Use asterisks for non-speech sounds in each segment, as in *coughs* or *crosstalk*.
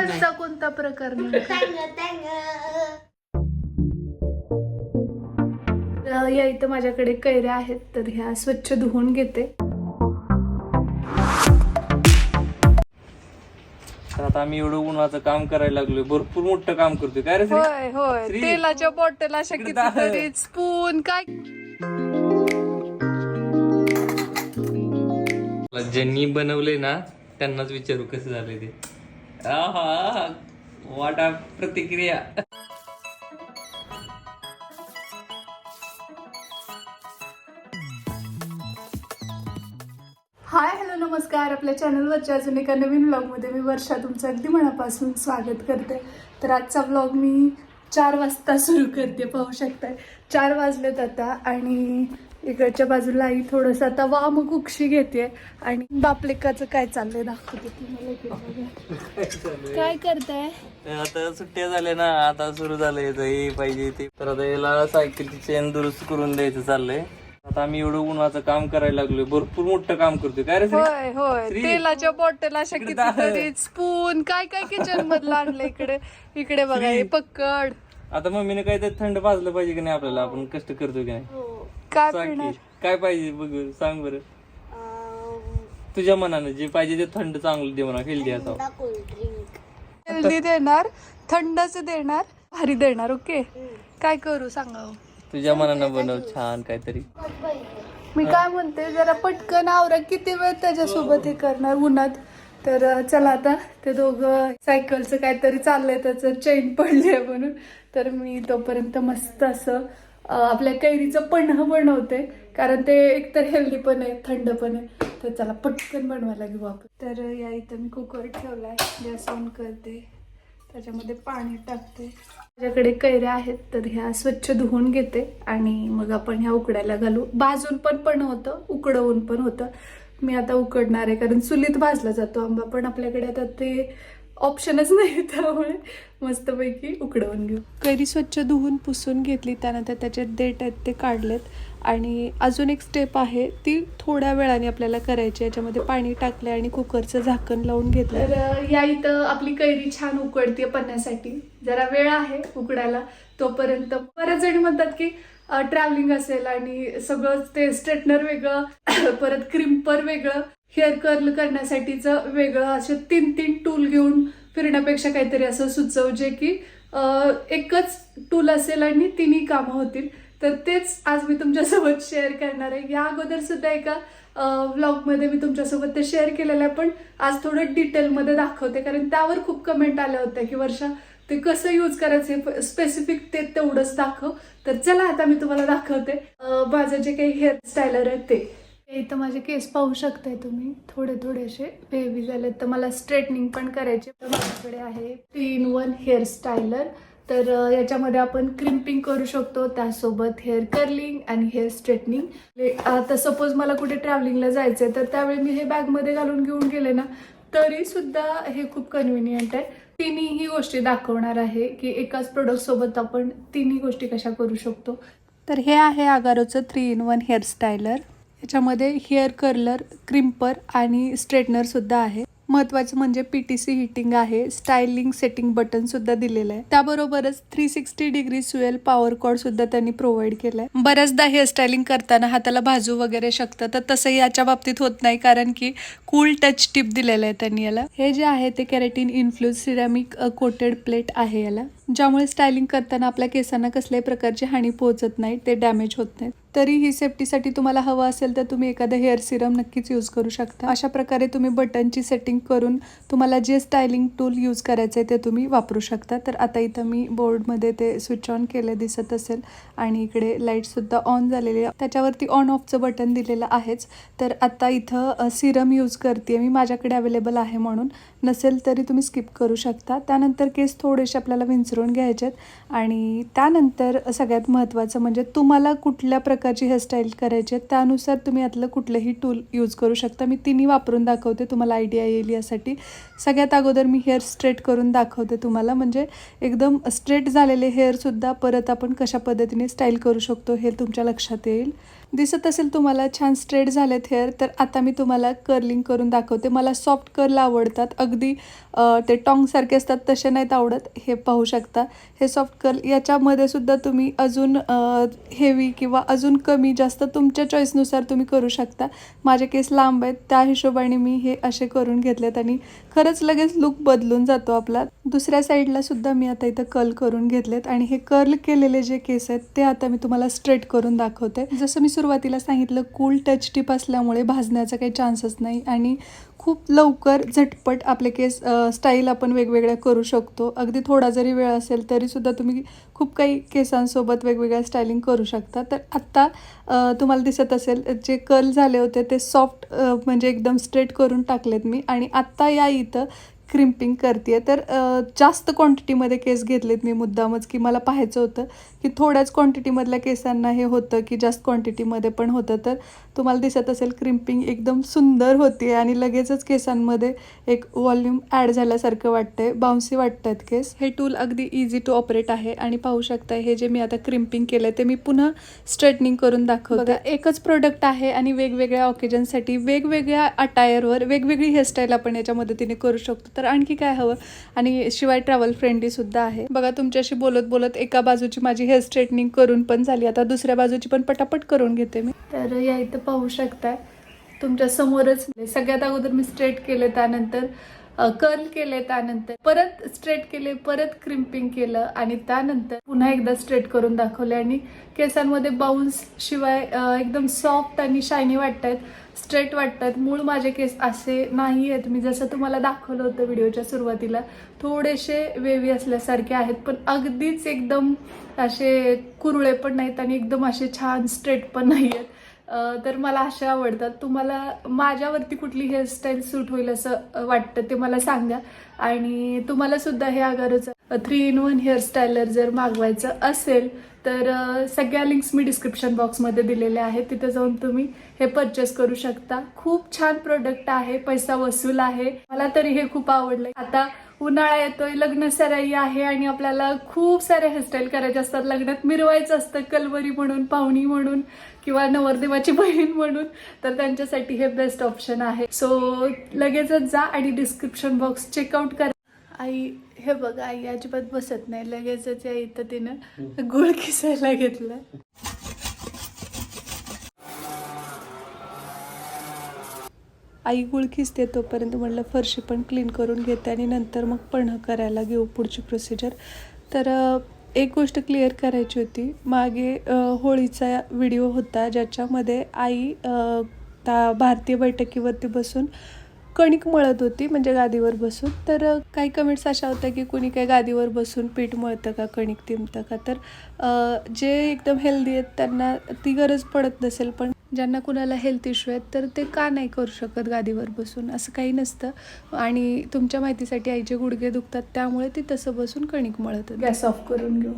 आजचा कोणता प्रकार या इथं माझ्याकडे कैऱ्या आहेत तर ह्या स्वच्छ धुवून घेते. तर आता आम्ही एवढं उन्हाचं काम करायला लागलोय. भरपूर मोठं काम करतोय. काय रे श्री? होय होय. श्री. तेलाच्या बॉटल अशा इकडे. कितीतरी स्पून काय? ज्यांनी बनवले ना त्यांनाच विचारू कसं झालंय ते. वाटा प्रतिक्रिया. हाय हॅलो नमस्कार. आपल्या चॅनलवरच्या अजून एका नवीन व्लॉगमध्ये मी वर्षा तुमचं अगदी मनापासून स्वागत करते. तर आजचा व्लॉग मी चार वाजता सुरू करते पाहू शकताय. चार वाजलेत आता आणि इकडच्या बाजूला आई थोडंसं आता वाम कुक्षी घेते आणि बापलेकाचं काय चाललंय दाखवते तुम्हाला. काय करताय? आता सुट्ट्या झाल्या ना आता सुरू झालंय हे पाहिजे ते. तर आता याला सायकलची चेन दुरुस्त करून द्यायचं चाललंय. आता आम्ही एवढं उन्हाचं काम करायला लागलोय. भरपूर मोठं काम करतोय. काय रे श्री? होय होय. श्री. तेलाच्या बॉटल अशा इकडे. कितीतरी स्पून काय काय किचन मधलं आणलं इकडे? इकडे बघा हे पक्कड. आता मम्मीने काय तर थंड भाजलं पाहिजे की नाही आपल्याला? आपण कष्ट करतोय की नाही? काय सांग पिणार? की, काय पाहिजे बघ सांग बरं. तुझ्या मनानं जे पाहिजे ते थंड चांगलं दे म्हणा हेल्दी असावं. हेल्दी देणार थंडच देणार भारी देणार ओके? काय करू सांगा हो. तुझ्या मनानं बनव छान काहीतरी. मी काय म्हणते जरा पटकन आवरा किती वेळ त्याच्यासोबत हे करणार उन्हात? तर अं, चला आता ते दोघं सायकलचं काहीतरी चाललंय त्याचं चेन पडली आहे म्हणून. तर मी तोपर्यंत मस्त असं आपल्या कैरीचं पन्ह बनवते. कारण ते एकतर हेल्दी पण आहे थंड पण आहे. तर चला पटकन बनवायला घेऊ आपण. तर या इथं मी कुकर ठेवलाय. गॅस ऑन करते. त्याच्यामध्ये पाणी टाकते. माझ्याकडे कैऱ्या आहेत तर ह्या स्वच्छ धुवून घेते. आणि मग आपण ह्या उकडायला घालू. भाजून पण पण होतं उकडवून पण होतं. मी आता उकडणार आहे कारण चुलीत भाजला जातो आंबा. पण आपल्याकडे आता ते ऑप्शनच नाही त्यामुळे मस्तपैकी उकडवून घेऊ. कैरी स्वच्छ धुवून पुसून घेतली त्यानंतर त्याचे देठ आहेत ते काढलेत. आणि अजून एक स्टेप आहे ती थोड्या वेळाने आपल्याला करायची याच्यामध्ये पाणी टाकले आणि कुकरचं झाकण लावून घेतलं तर या इथं आपली कैरी छान उकडते पन्नासाठी. जरा वेळ आहे उकडायला तोपर्यंत. बऱ्याच जणी म्हणतात की ट्रॅव्हलिंग असेल आणि सगळं ते स्ट्रेटनर वेगळं *coughs* परत क्रिम्पर वेगळं. हेअर कर्ल करण्यासाठीचं वेगळं असे तीन तीन टूल घेऊन फिरण्यापेक्षा काहीतरी असं सुचव जे की एकच टूल असेल आणि तिन्ही कामं होतील. तर तेच आज मी तुमच्यासोबत शेअर करणार आहे. या अगोदर सुद्धा एका व्लॉगमध्ये मी तुमच्यासोबत ते शेअर केलेलं आहे पण आज थोडं डिटेलमध्ये दाखवते. कारण त्यावर खूप कमेंट आल्या होत्या की वर्षा ते कसं यूज करायचं स्पेसिफिक ते तेवढंच दाखव. तर चला आता मी तुम्हाला दाखवते. माझं जे काही हेअर स्टायलर आहे ते. इथं माझे केस पाहू शकताय तुम्ही. थोडे थोडे असे बेबी झालेत तर मला स्ट्रेटनिंग पण करायचे तर माझ्याकडे आहे. Three in one hair styler तर याच्यामध्ये आपण क्रिम्पिंग करू शकतो त्यासोबत हेअर कर्लिंग आणि हेअर स्ट्रेटनिंग आता सपोज मला कुठे ट्रॅव्हलिंगला जायचं आहे तर त्यावेळी मी हे बॅगमध्ये घालून घेऊन गेले ना तरी सुद्धा हे खूप कन्व्हिनियंट आहे. तिन्ही गोष्टी दाखवणार आहे की एकाच प्रोडक्ट सोबत आपण तिन्ही गोष्टी कशा करू शकतो. तर हे आहे आगारोचं three in one hair styler याच्यामध्ये हेअर कर्लर क्रिम्पर आणि स्ट्रेटनर सुद्धा आहे. महत्त्वाचं म्हणजे पी टी सी हिटिंग आहे. स्टायलिंग सेटिंग बटन सुद्धा दिलेलं आहे. त्याबरोबरच three sixty degree swivel power cord सुद्धा त्यांनी प्रोव्हाइड केलाय. बऱ्याचदा हेअरस्टायलिंग करताना हाताला भाजू वगैरे शकतं तर तसंही याच्या बाबतीत होत नाही कारण की कूल टच टिप दिलेलं आहे त्यांनी याला. हे जे आहे ते keratin infused ceramic coated plate आहे याला. ज्यामुळे स्टायलिंग करताना आपल्या केसांना कसल्याही प्रकारची हानी पोहोचत नाही ते डॅमेज होत नाहीत. तरी ही सेफ्टीसाठी तुम्हाला हवं असेल तर तुम्ही एखादं हेअर सिरम नक्कीच यूज करू शकता. अशा प्रकारे तुम्ही बटनची सेटिंग करून तुम्हाला जे स्टायलिंग टूल यूज करायचं आहे ते तुम्ही वापरू शकता. तर आता इथं मी बोर्डमध्ये ते स्विच ऑन केलं दिसत असेल आणि इकडे लाईटसुद्धा ऑन झालेली आहे. त्याच्यावरती ऑन ऑफचं बटन दिलेलं आहेच. तर आता इथं सिरम यूज करते मी. माझ्याकडे अवेलेबल आहे म्हणून. नसेल तरी तुम्ही स्किप करू शकता. त्यानंतर केस थोडेसे आपल्याला विंचरून घ्यायचे आहेत आणि त्यानंतर सगळ्यात महत्त्वाचं म्हणजे तुम्हाला कुठल्या प्रकारची हेअरस्टाईल करायची आहे त्यानुसार तुम्ही यातलं कुठलंही टूल यूज करू शकता. मी तिन्ही वापरून दाखवते तुम्हाला आयडिया येईल यासाठी. सगळ्यात अगोदर मी हेअर स्ट्रेट करून दाखवते तुम्हाला. म्हणजे एकदम स्ट्रेट झालेले हेअरसुद्धा परत आपण कशा पद्धतीने स्टाईल करू शकतो हे तुमच्या लक्षात येईल. दिसत असेल तुम्हाला छान स्ट्रेट झालेत हेअर तर आता मी तुम्हाला कर्लिंग करून दाखवते. मला सॉफ्ट कर्ल आवडतात. अगदी ते टॉंगसारखे असतात तसे नाहीत आवडत. हे पाहू शकता. हे सॉफ्ट कर्ल याच्यामध्ये सुद्धा तुम्ही अजून हेवी किंवा अजून कमी जास्त तुमच्या चॉईसनुसार तुम्ही करू शकता. माझे केस लांब आहेत. त्या हिशोबाने मी हे असे करून घेतलेत आणि खरंच लगेच लुक बदलून जातो आपला. दुसऱ्या साईडला सुद्धा मी आता इथं कर्ल करून घेतलेत आणि हे कर्ल केलेले जे केस आहेत ते आता मी तुम्हाला स्ट्रेट करून दाखवते. जसं मी सुरुवातीला सांगितलं कूल टच टिप असल्यामुळे भाजण्याचा काही चान्सच नाही आणि खूप लवकर झटपट आपले केस स्टाईल आपण वेगवेगळ्या करू शकतो. अगदी थोडा जरी वेळ असेल तरीसुद्धा तुम्ही खूप काही केसांसोबत वेगवेगळ्या स्टायलिंग करू शकता. तर आत्ता तुम्हाला दिसत असेल जे कर्ल झाले होते ते सॉफ्ट म्हणजे एकदम स्ट्रेट करून टाकलेत मी. आणि आत्ता या इथं क्रिम्पिंग करते तर जास्त क्वांटिटीमध्ये केस घेतलेत मी मुद्दामच की मला पाहायचं होतं की थोड्याच क्वांटिटीमधल्या केसांना हे होतं की जास्त क्वांटिटीमध्ये पण होतं. तर तुम्हाला दिसत असेल क्रिम्पिंग एकदम सुंदर होती आणि लगेचच केसांमध्ये एक व्हॉल्यूम ॲड झाल्यासारखं वाटतंय. बाउन्सी वाटतात केस. हे टूल अगदी इझी टू ऑपरेट आहे आणि पाहू शकता हे जे मी आता क्रिम्पिंग केलं ते मी पुन्हा स्ट्रेटनिंग करून दाखवते. एकच प्रोडक्ट आहे आणि वेगवेगळ्या ऑकेजनसाठी वेगवेगळ्या अटायरवर वेगवेगळी हेअरस्टाईल आपण याच्या मदतीने करू शकतो. तर आणखी काय हवं? आणि शिवाय ट्रॅव्हल फ्रेंडली सुद्धा आहे. बघा तुमच्याशी बोलत बोलत एका बाजूची माझी हेअर स्ट्रेटनिंग करून पण झाली. आता दुसऱ्या बाजूची पण पटापट करून घेते मी. तर या इथं पाहू शकताय. तुमच्या समोरच म्हणजे सगळ्यात अगोदर मी स्ट्रेट केले त्यानंतर कर्ल केले त्यानंतर परत स्ट्रेट केले परत क्रिम्पिंग केलं आणि त्यानंतर पुन्हा एकदा स्ट्रेट करून दाखवले आणि केसांमध्ये बाउन्स शिवाय एकदम सॉफ्ट आणि शायनी वाटत आहेत स्ट्रेट वाटतात मूळ माझे केस असे नाही आहेत मी जसं तुम्हाला दाखवलं होतं व्हिडिओच्या सुरुवातीला थोडेसे वेवी असल्यासारखे आहेत पण अगदीच एकदम असे कुरळे पण नाहीत आणि एकदम असे छान स्ट्रेट पण नाही आहेत तर मला असे आवडतात. तुम्हाला माझ्यावरती कुठली हेअरस्टाईल सूट होईल असं वाटतं ते मला सांगा. आणि तुम्हाला सुद्धा हे अगरच three in one hair styler जर मागवायचं असेल तर सगळ्या लिंक्स मी डिस्क्रिप्शन बॉक्समध्ये दिलेल्या आहेत. तिथे जाऊन तुम्ही हे परचेस करू शकता. खूप छान प्रोडक्ट आहे पैसा वसूल आहे. मला तरी हे खूप आवडलंय. आता उन्हाळा येतोय लग्न सराई आहे आणि आपल्याला खूप साऱ्या हेअरस्टाईल करायच्या असतात. लग्नात मिरवायचं असतं कलवरी म्हणून पाहुणी म्हणून. किंवा नवरदेवाची बहीण म्हणून तर त्यांच्यासाठी हे बेस्ट ऑप्शन आहे. सो लगेचच जा आणि डिस्क्रिप्शन बॉक्स चेकआउट करा. आई हे बघ आई अजिबात बसत नाही. लगेचच या इथं तिनं गुळ किसायला घेतलं. आई गुळ खिसते तोपर्यंत म्हटलं फरशी पण क्लीन करून घेते आणि नंतर मग पण करायला घेऊ पुढची प्रोसिजर तर एक गोष्ट क्लिअर करायची होती. मागे होळीचा व्हिडिओ होता ज्याच्यामध्ये आई अ, त्या भारतीय बैठकीवरती बसून कणिक मळत होती म्हणजे गादीवर बसून. तर काही कमेंट्स अशा होत्या की कुणी काही गादीवर बसून पीठ मळतं का कणिक तिमतं का? तर जे एकदम हेल्दी आहेत त्यांना ती गरज पडत नसेल पण ज्यांना कुणाला हेल्थ इश्यू आहेत तर ते का नाही करू शकत गादीवर बसून? असं काही नसतं. आणि तुमच्या माहितीसाठी आईचे गुडघे दुखतात त्यामुळे ती तसं बसून कणिक मळत गॅस ऑफ करून घेऊ.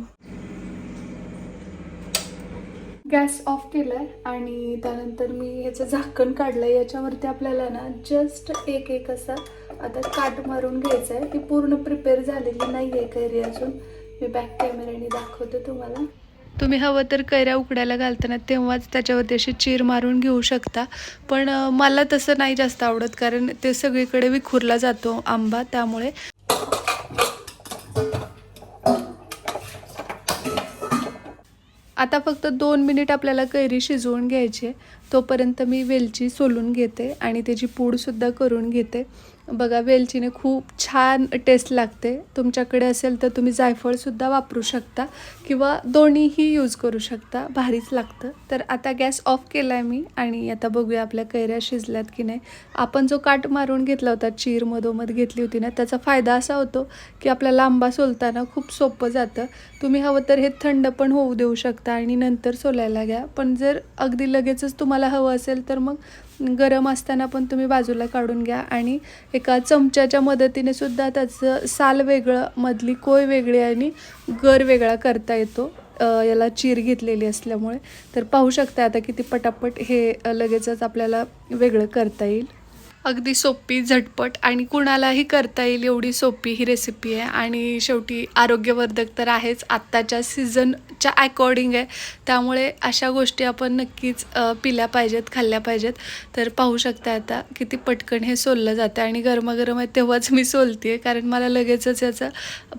गॅस ऑफ केलाय आणि त्यानंतर मी याचं झाकण काढलं आहे याच्यावरती आपल्याला ना जस्ट एक एक असा आता काट मारून घ्यायचं आहे ती पूर्ण प्रिपेअर झालेली नाही आहे कैरी अजून. मी बॅक कॅमेऱ्याने दाखवते तुम्हाला. तुम्ही हवं तर कैऱ्या उकडायला घालताना तेव्हाच त्याच्यावरती अशी चीर मारून घेऊ शकता. पण मला तसं नाही जास्त आवडत कारण ते सगळीकडे विखुरला जातो आंबा त्यामुळे आता फक्त दोन मिनिट आपल्याला कैरी शिजवून घ्यायची. आहे तोपर्यंत मी वेलची सोलून घेते आणि त्याची पूडसुद्धा करून घेते. बघा वेलचीने खूप छान टेस्ट लागते. तुमच्याकडे असेल तर तुम्ही जायफळसुद्धा वापरू शकता किंवा दोन्हीही यूज करू शकता. भारीच लागतं. तर आता गॅस ऑफ केला आहे मी आणि आता बघूया आपल्या कैऱ्या शिजल्यात की नाही. आपण जो काट मारून घेतला होता चीर मधोमध घेतली होती ना त्याचा फायदा असा होतो की आपला लांबा सोलताना खूप सोपं जातं. तुम्ही हवं तर हे थंड पण होऊ देऊ शकता आणि नंतर सोलायला घ्या. पण जर अगदी लगेचच तुम्हाला हवं असेल तर मग गरम असताना पण तुम्ही बाजूला काढून घ्या आणि एका चमच्याच्या मदतीने सुद्धा त्याचं साल वेगळं मधली कोय वेगळी आणि गर वेगळा करता येतो. याला चीर घेतलेली असल्यामुळे. तर पाहू शकता आता किती पटापट हे लगेचच आपल्याला वेगळं करता येईल. अगदी सोपी झटपट आणि कुणालाही करता येईल एवढी सोपी ही रेसिपी आहे. आणि शेवटी आरोग्यवर्धक तर आहेच. आत्ताच्या सीझनच्या अकॉर्डिंग आहे. त्यामुळे अशा गोष्टी आपण नक्कीच पिल्या पाहिजेत खाल्ल्या पाहिजेत. तर पाहू शकता आता किती पटकन हे सोललं जातं. आणि गरमागरम आहे तेव्हाच मी सोलते कारण मला लगेचच याचं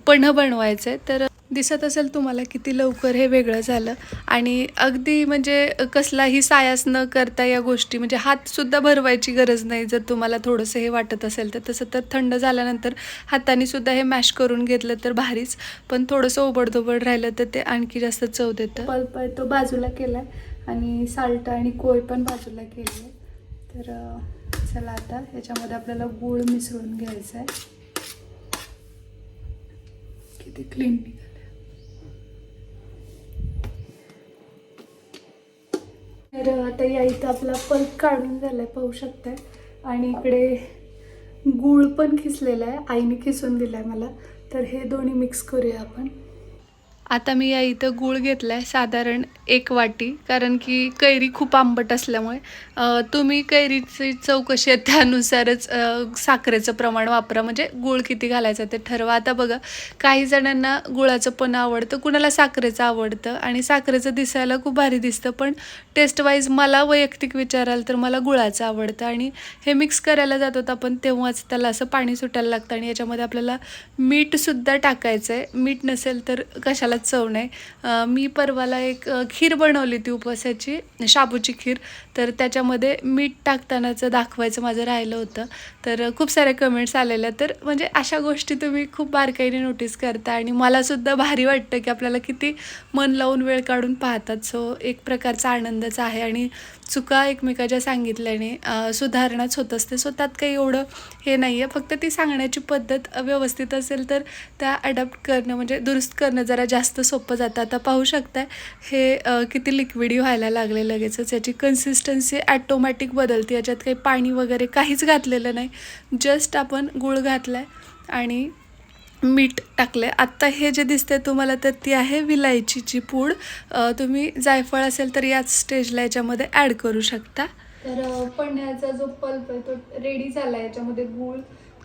पन्ह बनवायचं आहे तर दिसत असेल तुम्हाला किती लवकर हे वेगळं झालं. आणि अगदी म्हणजे कसलाही सायास न करता या गोष्टी म्हणजे हातसुद्धा भरवायची गरज नाही जर तुम्हाला थोडंसं हे वाटत असेल तर. तसं तर थंड झाल्यानंतर हातानेसुद्धा हे मॅश करून घेतलं तर भारीच पण थोडंसं ओबडधोबड राहिलं तर ते आणखी जास्त चव देतं. पल्प आहे तो बाजूला केला आहे आणि साल्ट आणि कोय पण बाजूला केली आहे तर चला आता ह्याच्यामध्ये आपल्याला गूळ मिसळून घ्यायचं आहे किती क्लीन तर आता या इथं आपला पल्प काढून झाला आहे पाहू शकताय. आणि इकडे गूळ पण खिसलेला आहे आईने खिसून दिलाय मला. तर हे दोन्ही मिक्स करूया आपण. आता मी या इथं गूळ घेतला आहे साधारण एक वाटी कारण की कैरी खूप आंबट असल्यामुळे तुम्ही कैरीची चव कशी आहे त्यानुसारच साखरेचं प्रमाण वापरा. म्हणजे गूळ किती घालायचं ते ठरवा. आता बघा काही जणांना गुळाचं पण आवडतं कुणाला साखरेचं आवडतं आणि साखरेचं दिसायला खूप भारी दिसतं पण टेस्ट वाईज मला वैयक्तिक विचाराल तर मला गुळाचं आवडतं आणि हे मिक्स करायला जातो आपण तेव्हाच त्याला असं पाणी सुटायला लागतं आणि याच्यामध्ये आपल्याला मीठसुद्धा टाकायचं आहे मीठ नसेल तर कशाला चव नाही. मी परवाला एक खीर बनवली होती उपवासाची शाबूची खीर. तर त्याच्यामध्ये मीठ टाकतानाचं दाखवायचं माझं राहिलं होतं. तर खूप साऱ्या कमेंट्स आलेल्या. तर म्हणजे अशा गोष्टी तुम्ही खूप बारकाईने नोटीस करता आणि मलासुद्धा भारी वाटतं की आपल्याला किती मन लावून वेळ काढून पाहतात. सो एक प्रकारचा आनंदच आहे आणि चुका एकमेकाच्या सांगितल्याने सुधारणाच होत असते. सो त्यात काही एवढं हे नाही आहे फक्त ती सांगण्याची पद्धत व्यवस्थित असेल तर त्या अडॅप्ट करणं म्हणजे दुरुस्त करणं जरा जास्त सोपं जातं. आता पाहू शकताय हे किती लिक्विडी व्हायला लागले लगेचच. याची कन्सिस्टन्सी ॲटोमॅटिक बदलते. याच्यात काही पाणी वगैरे काहीच घातलेलं नाही. जस्ट आपण गूळ घातला आहे आणि मीठ टाकलं आहे आत्ता हे जे दिसते तुम्हाला तर ती आहे विलायचीची पूड. तुम्ही जायफळ असेल तर याच स्टेजला याच्यामध्ये ॲड करू शकता. तर पन्ह्याचा जो पल्प आहे तो रेडी झाला याच्यामध्ये गूळ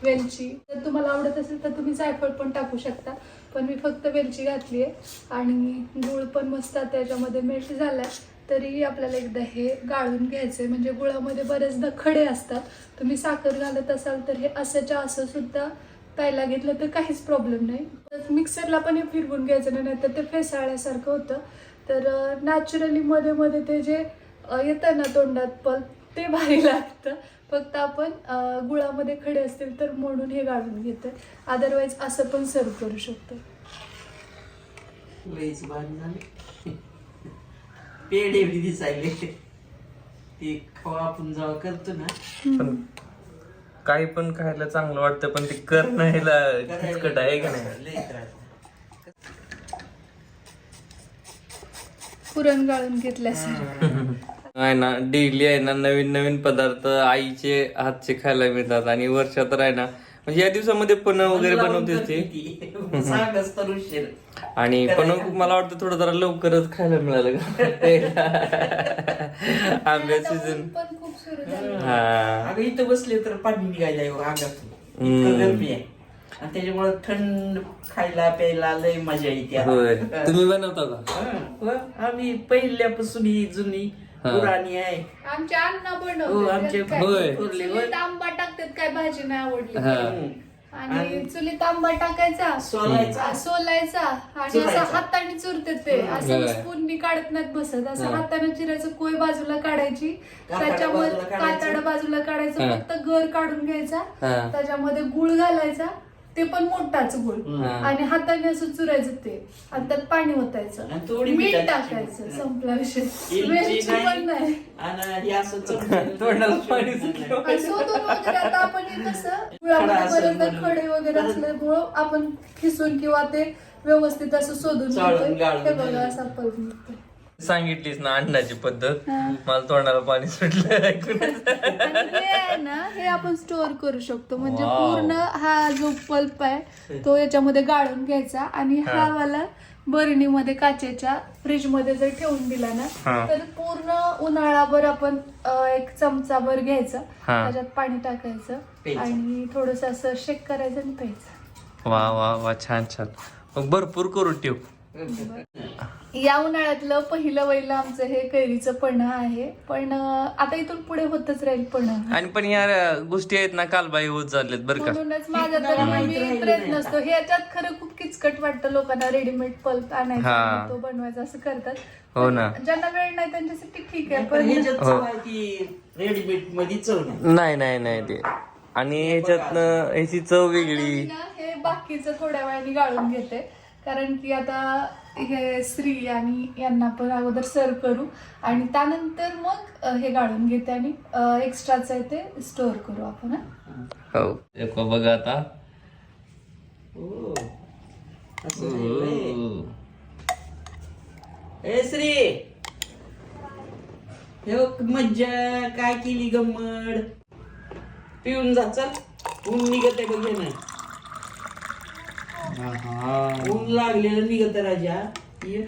वेलची. जर तुम्हाला आवडत असेल तर तुम्ही जायफळ पण टाकू शकता. पण मी फक्त वेलची घातली आहे आणि गूळ पण मस्त त्याच्यामध्ये याच्यामध्ये मेल्ट झाला तरी आपल्याला एकदा हे गाळून घ्यायचं आहे म्हणजे गुळामध्ये बरेचदा खडे असतात. तुम्ही साखर घालत असाल तर हे असंच्या असं सुद्धा प्यायला घेतलं तर काहीच प्रॉब्लेम नाही. तर मिक्सरला पण हे फिरवून घ्यायचं नाही नाहीतर ते फेसाळल्यासारखं होतं. तर नॅचरली मध्ये मध्ये ते जे येतं ना तोंडात पल्प ते भारी *laughs* लागतं. फक्त आपण गुळामध्ये खडे असतील तर मोडून हे गाळून घेतं अदरवाईज असं पण सर्व करू शकतो. पेढे दिसायले. ते खवा आपण जेव्हा करतो ना पण काही पण खायला चांगलं वाटतं पण ते करणं ह्याला किचकट आहे का नाही? पुरण गाळून घेतल्यासारखं. आहे ना डेली आहे ना नवीन नवीन पदार्थ आईचे हातचे खायला मिळतात आणि वर्षात आहे ना म्हणजे या दिवसामध्ये पण वगैरे बनवतेच ती. आणि पण मला वाटतं थोडं जरा लवकरच खायला मिळालं का आंब्या सीझन हा. अगं इथं बसले तर पाणी निघायला इतकं गरमी आहे. आणि त्याच्यामुळे थंड खायला प्यायला लय मजा येते *laughs* तुम्ही बनवता का? आम्ही पहिल्यापासून ही जुनी. पुराणी आहे आमचे अण्णा हो, आमचे? होय. चुलीत आंबा टाकतात काय भाजी नाही आवडली हा. आणि चुलीत आंबा टाकायचा सोलायचा आ, सोलायचा आणि चुरायचा. असं हाताने चुरते ते असं होय. स्पूननी काढत नाहीत बसत असं हा. हाताने चिरायचं कोय बाजूला काढायची कातडं त्याच्यामध्ये बाजूला काढायचं. कातड बाजूला काढायचं हा. फक्त घर काढून घ्यायचा हा. त्याच्यामध्ये गुळ घालायचा ते पण मोठाच हा. आणि हाताने असं चुरायचं ते आणि त्यात पाणी ओतायचं आणि थोडी मीठ. टाकायचं संपला विषय इलची वेलची पण नाही आणि हे असं *laughs* चमच्याने- तोंडाला पाणी सुटलं. आणि शोधून वगैरे आता आपण हे कसं खडा गुळामध्ये असेल बरेचदा म्हणून. खडे वगैरे असल्यामुळं आपण खिसून किंवा ते व्यवस्थित असं शोधून चाळून घेतोय. गाळून हे बघा. असा निघतोय. सांगितलीस ना अंडाची पद्धत. मला तोंडाला पाणी सुटलं आणि हे आहे ना हे आपण स्टोअर करू शकतो म्हणजे. पूर्ण हा जो पल्प आहे तो याच्यामध्ये गाळून घ्यायचा आणि हा हा. वाला बरणीमध्ये काचेच्या फ्रीजमध्ये जर ठेवून दिला ना हा. तर पूर्ण उन्हाळाभर आपण अं, एक चमचाभर घ्यायचं हा. त्याच्यात पाणी टाकायचं प्यायचं. आणि थोडस असं शेक करायचं आणि प्यायचं वा वा वा छान छान मग भरपूर करू ठेव *laughs* या उन्हाळ्यातलं पहिलं वैलं आमचं हे कैरीचं पन्ह आहे. पण आता इथून पुढे होतच राहील पन्ह आणि पण या गोष्टी आहेत ना कालबाई होत चालल्यात बरं का. म्हणूनच माझा तर प्रयत्न असतो हे याच्यात खरं खूप किचकट वाटतं लोकांना रेडीमेड पल्प आणायचा हा. आणि तो बनवायचा असं करतात. हो ना. ज्यांना वेळ नाही त्यांच्यासाठी ठीक आहे पण पण ह्याच्यात हो. चव आहे ती रेडीमेडमध्ये चव नाही. नाही नाही नाही ते. आणि ह्याच्यातनं ह्याची चव वेगळी. ना हे बाकीचं थोड्या वेळाने गाळून घेते. कारण की आता हे श्री आणि यांना पण अगोदर सर्व करू आणि त्यानंतर मग हे गाळून घेते आणि एक्स्ट्राचं आहे ते स्टोअर करू आपण हा. बघा आता. हो. असं आहे व्हय. ए श्री हे बघ, मज्जा. काय केली गम्मड पिऊन जा चल. ऊन निघत आहे बघ हे नाही ऊन लागलेलं निघत राजा ये.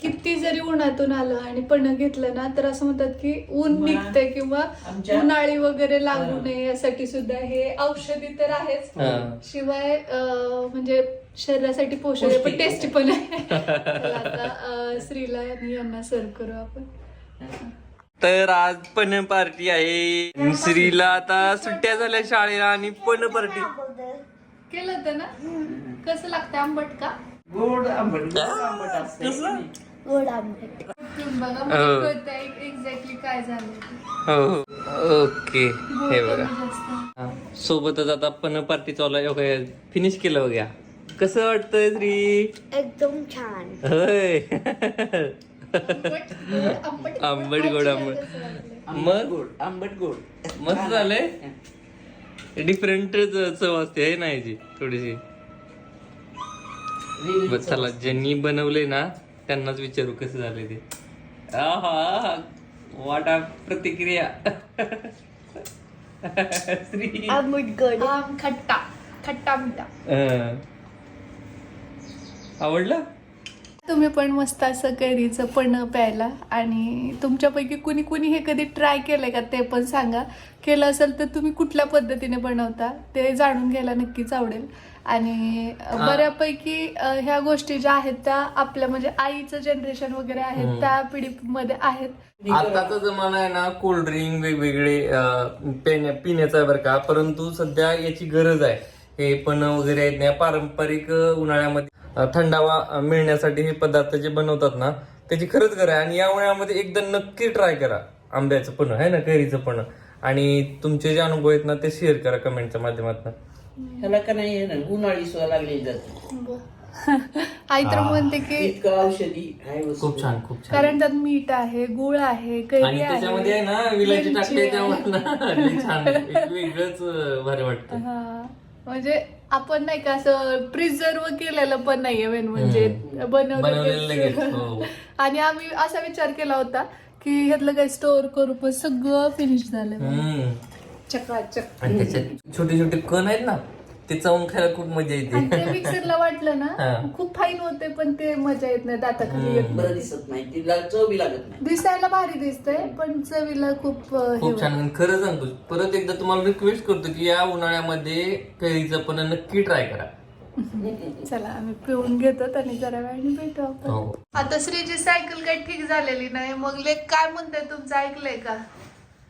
किती जरी उन्हातून आलं आणि पण घेतलं ना तर असं म्हणतात की ऊन निघतंय किंवा आमच्या- उन्हाळी वगैरे लागू हा. नये यासाठी सुद्धा हे औषधी तर आहेच हा. शिवाय अं, म्हणजे शरीरासाठी पोषक आहे पण पौष्टिक. टेस्टी पण आहे *laughs* तर आता अं, श्रीला आणि यांना सर्व करू आपण तर आज पण पार्टी आहे. श्रीला आता सुट्ट्या झाल्या शाळेला आणि पण पार्टी केलं होतं ना? कसं लागतं आंबट का? गोड आंबट गोड आंबट असतं तुम्ही बघा मला हो. कळतंय एक्झॅक्टली काय झालं ते. हो. ओके. हे गोड बघा. कमी जास्त. हा. सोबतच आता पण पार्टी चालू आहे. फिनिश केलं बघा कसं वाटतंय श्री? एकदम छान. होय. *laughs* आंबट, गोड, आंबट, मग? गोड आंबट गोड. मस्त झालंय? डिफरंट चव असते आहे ना याची थोडीशी. बस चला. ज्यांनी बनवले ना त्यांनाच विचारू कसं झालंय ते. आहा वाटा प्रतिक्रिया. *laughs* श्री. खट्टा खट्टा मिठा. आवडलं? तुम्ही पण मस्त असं कैरीचं पण प्यायला. आणि तुमच्यापैकी कुणी कुणी हे कधी ट्राय केलंय का? ते पण सांगा. केलं असेल तर तुम्ही कुठल्या पद्धतीने बनवता? ते जाणून घ्यायला नक्कीच आवडेल. आणि बऱ्यापैकी ह्या गोष्टी ज्या आहेत त्या आपल्या म्हणजे आईचं जनरेशन वगैरे आहेत त्या पिढीमध्ये आहेत. आताचा जमाना आहे ना कोल्ड्रिंक वेगवेगळे पिण्याचा बरं का. परंतु सध्या याची गरज आहे. हे पण वगैरे आहेत ना पारंपरिक उन्हाळ्यामध्ये थंडावा मिळण्यासाठी हे पदार्थ जे बनवतात ना त्याची खरंच गरज आहे. आणि या उन्हाळ्यामध्ये एकदा नक्की ट्राय करा आंब्याचं पण आहे ना कैरीचं पण. आणि तुमचे जे अनुभव आहेत ना ते शेअर करा कमेंटच्या माध्यमातून. ह्याला का नाही आहे ना उन्हाळी सुद्धा लागलेली जाते. *laughs* आई तर म्हणते की इतकं औषधी आहे वस्तू. खूप छान खूप छान. कारण त्यात मीठ आहे गुळ आहे कैरी आणि त्याच्यामध्ये आहे ना मिरची टाकली आहे. त्यामुळे ना लई छान एक *laughs* वेगळंच अं, भारी वाटतं. हा. म्हणजे आपण नाही का असं प्रिझर्व केलेलं पण नाहीये मेन म्हणजे बनवलेलं बनवलेलं लगेच, तेच. हो. *laughs* आणि आम्ही असा विचार केला होता की ह्यातलं काही स्टोअर करू पण सगळं फिनिश झालं हम्म. चकाचक आणि त्याच्यात छोटे छोटे कण आहेत ना ते चावून खायला खूप मजा आणि ते येते मिक्सरला वाटलं ना. खूप फाईन होते पण ते मजा येत नाही दाताखाली येत बरं नाही. दिसत नाही. तिला चव बी लागत नाही. दिसायला भारी दिसतंय पण चवीला खूप अं, हे खूप छान आणि खरं सांगतो परत एकदा तुम्हाला रिक्वेस्ट करतो की या उन्हाळ्यामध्ये कैरीचं पण नक्की ट्राय करा. *laughs* चला आम्ही पिऊन घेतो आणि जरा वेळाने भेटू आपण. हो. आता श्रीची सायकल काही ठीक झालेली नाही. मग लेक काय म्हणताय तुमचं ऐकलंय का.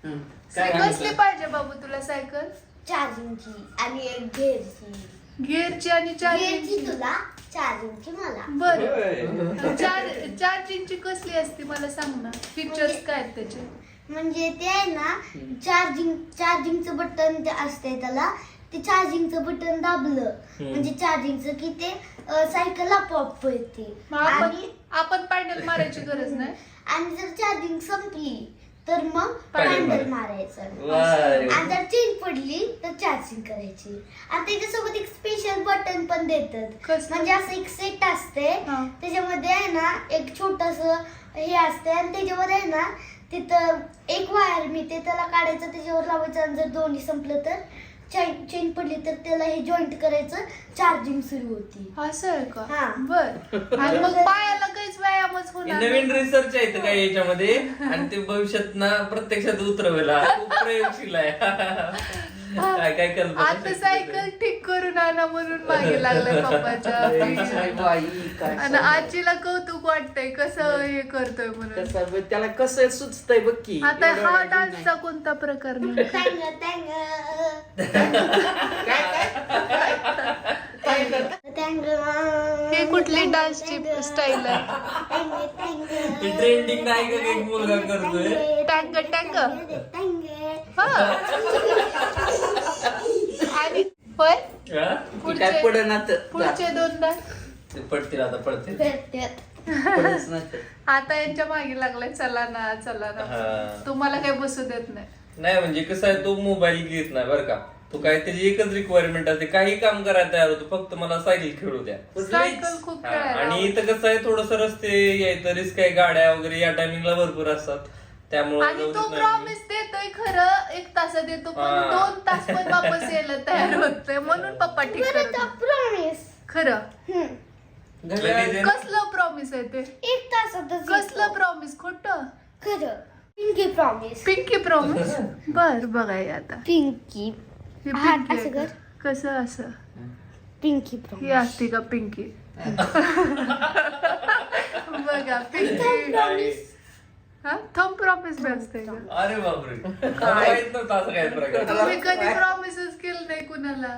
काय कसली म्हणतो? पाहिजे बाबू तुला सायकल चार्जिंगची आणि एक घेरची गिअरची आणि घेरची चार्जिंगची तुला चार्जिंगची मला. बर. होय. चार चार्जिंगची कसली असते मला सांग ना. फीचर्स काय आहेत त्याचे? म्हणजे ते आहे ना चार्जिंग चार्जिंगचं बटन ते असते त्याला. ते चार्जिंगचं बटन दाबलं. म्हणजे चार्जिंगचं की ते सायकल आपोआप पळते मग आपण आणि आपण पॅन्डल मारायची गरज नाही? आणि जर चार्जिंग संपली तर मग पॅन्डल मारायचं. आणि जर चेन पडली तर चार्जिंग करायची. आणि त्याच्यासोबत एक स्पेशल बटन पण देतात. कसलं? म्हणजे असं एक सेट असते. हा. त्याच्यामध्ये आहे ना एक छोटस हे असते. आणि त्याच्यावर आहे ना तिथं एक वायर मी ते त्याला काढायचं त्याच्यावर लावायचं. आणि जर दोन्ही संपलं तर चेन चेन पडली तर त्याला हे जॉईंट करायचं चार्जिंग सुरू होती. असं आहे का? हा. बर. आणि मग पायाला काहीच व्यायामच हे होणार नवीन नाही. रिसर्च आहे इथं काय याच्यामध्ये? आणि ते भविष्यात ना प्रत्यक्षात उतरवेला खूप प्रयोगशील आहे. *laughs* काय काय कल्पना आता सायकल ठीक करून आणा म्हणून मागे लागलाय *laughs* पप्पाच्या. *laughs* काय आणि. आजीला कौतुक वाटतंय कसं हे करतोय म्हणून. कसं बघ, त्याला कसं सुचतंय बघ की. आता एवढं हा डान्सचा कोणता प्रकार नाही *laughs* हे कुठली डान्सची स्टाईल आहे? ट्रेंडिंग नाही का एक मुलगा करतोय. टँग टँग टँग हा. आणि होय? हा? पुढचे पुढचे दोनदा ते पडतील आता पडतील. आता यांच्या मागे लागलाय चला ना चला ना. हा. तुम्हाला काही बसू देत नाही. नाही म्हणजे कसं आहे तो मोबाईल घेत नाही बरं का. तो काय त्याची एकच रिक्वायरमेंट असते काही काम करायला तयार होतो फक्त मला सायकल खेळू द्या. सायकल खूप हा, खेळायला आणि. इथं कसं आहे थोडस रस्ते यायचं रिस्क आहे गाड्या वगैरे या टायमिंगला भरपूर असतात. त्यामुळे आणि जाऊ तो देत नाही. प्रॉमिस देतोय खरं एक तासात येतो पण हा. दोन तास पण वापस यायला तयार *laughs* होतोय म्हणून पप्पा ठीक करत नाही. प्रॉमिस खरं. लगेच आहे ना. कसलं प्रॉमिस आहे ते? एक तासातच कसलं प्रॉमिस खोट? खरं. पिंकी प्रॉमिस पिंकी प्रॉमिस बर बघाय आता. पिंकी हे हा, पिंकी असं आहे. कर. का? कसं असं? पिंकी ही प्रॉमिस असते का पिंकी *laughs* बघा पिंकी हा? थम प्रॉमिस बी असते का? अरे बापरे. मला माहीत नव्हतं असं काय प्रकार? तुम्ही कधी प्रॉमिसच केलं नाही कुणाला.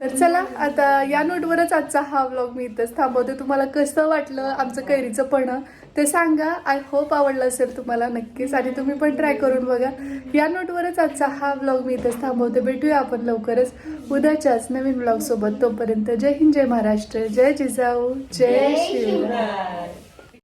तर चला आता या नोटवरच आजचा हा व्लॉग मी इथंच थांबवते. तुम्हाला कसं वाटलं आमचं कैरीचं पण ते सांगा. आय होप आवडलं असेल तुम्हाला नक्कीच. आणि तुम्ही पण ट्राय करून बघा. या नोटवरच आजचा हा व्लॉग मी इथंच थांबवते. भेटूया आपण लवकरच उद्याच्याच नवीन व्लॉग सोबत. तोपर्यंत जय हिंद जय महाराष्ट्र. जय जिजाऊ. जय शिवराय.